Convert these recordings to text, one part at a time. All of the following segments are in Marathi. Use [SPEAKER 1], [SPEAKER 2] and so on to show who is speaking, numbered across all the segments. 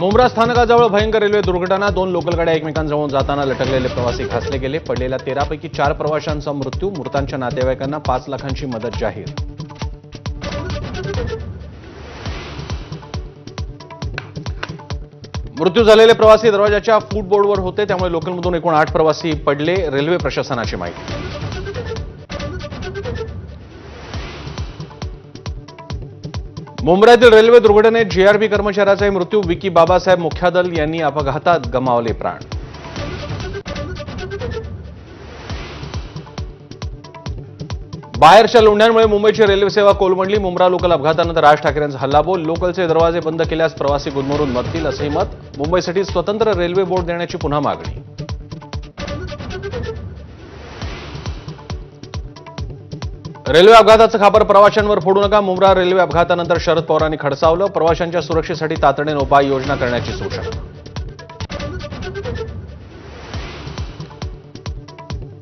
[SPEAKER 1] मुंब्रा स्थानकाजवळ भयंकर रेल्वे दुर्घटना दोन लोकल गाड्या एकमेकांजवळून जाताना लटकलेले प्रवासी घासले गेले पडलेल्या तेरापैकी चार प्रवाशांचा मृत्यू मृतांच्या नातेवाईकांना पाच लाखांची मदत जाहीर. मृत्यू झालेले प्रवासी दरवाजाच्या फूटबोर्डवर होते त्यामुळे लोकलमधून एकूण आठ प्रवासी पडले रेल्वे प्रशासनाची माहिती. मुंबईतील रेल्वे दुर्घटनेत जीआरबी कर्मचाऱ्याचा मृत्यू. विकी बाबासाहेब मुख्यादल यांनी अपघातात गमावले प्राण. बाहेरच्या लोंढ्यांमुळे मुंबईची रेल्वे सेवा कोलमडली. मुंब्रा लोकल अपघातानंतर राज ठाकरेंचा हल्लाबोल लोकलचे दरवाजे बंद केल्यास प्रवासी गुदमरून मरतील असे मत. मुंबईसाठी स्वतंत्र रेल्वे बोर्ड देण्याची पुन्हा मागणी. रेल्वे अपघाताचं खापर प्रवाशांवर फोडू नका. मुंब्रा रेल्वे अपघातानंतर शरद पवारांनी खडसावलं. प्रवाशांच्या सुरक्षेसाठी तातडीने उपाययोजना करण्याची सूचना.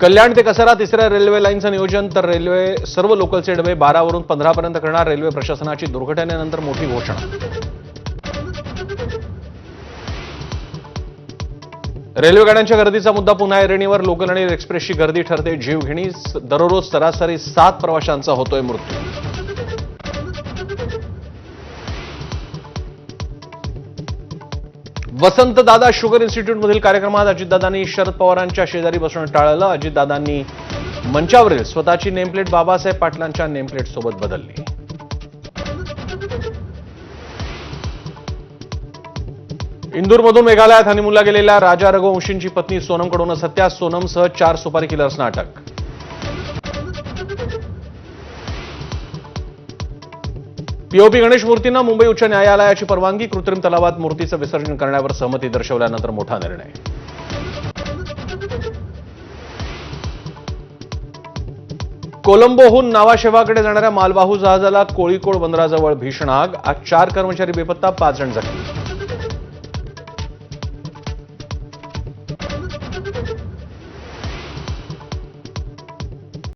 [SPEAKER 1] कल्याण ते कसारा तिसऱ्या रेल्वे लाईनचं नियोजन. तर रेल्वे सर्व लोकलचे डबे बारावरून पंधरापर्यंत करणार. रेल्वे प्रशासनाची दुर्घटनेनंतर मोठी घोषणा. रेल्वे गाड्यांच्या गर्दीचा मुद्दा पुन्हा ऐरणीवर लोकल आणि एक्सप्रेसची गर्दी ठरते. जीवघेणी दररोज सरासरी सात प्रवाशांचा होतोय मृत्यू. वसंतदादा शुगर इन्स्टिट्यूटमधील कार्यक्रमात अजितदादांनी शरद पवारांच्या शेजारी बसणं टाळलं. अजितदादांनी मंचावरील स्वतःची नेमप्लेट बाबासाहेब पाटलांच्या नेमप्लेट सोबत बदलली. इंदूरमधून मेघालयात हनीमूनला गेलेल्या राजा रघुवंशींची पत्नी सोनमकडूनच हत्या सोनमसह चार सुपारी किलर्सना अटक. पीओपी गणेश मूर्तींना मुंबई उच्च न्यायालयाची परवानगी. कृत्रिम तलावात मूर्तीचं विसर्जन करण्यावर सहमती दर्शवल्यानंतर मोठा निर्णय. कोलंबोहून नावाशेवाकडे जाणाऱ्या मालवाहू जहाजाला कोळीकोड बंदराजवळ भीषण आग. आज चार कर्मचारी बेपत्ता पाच जण जखमी.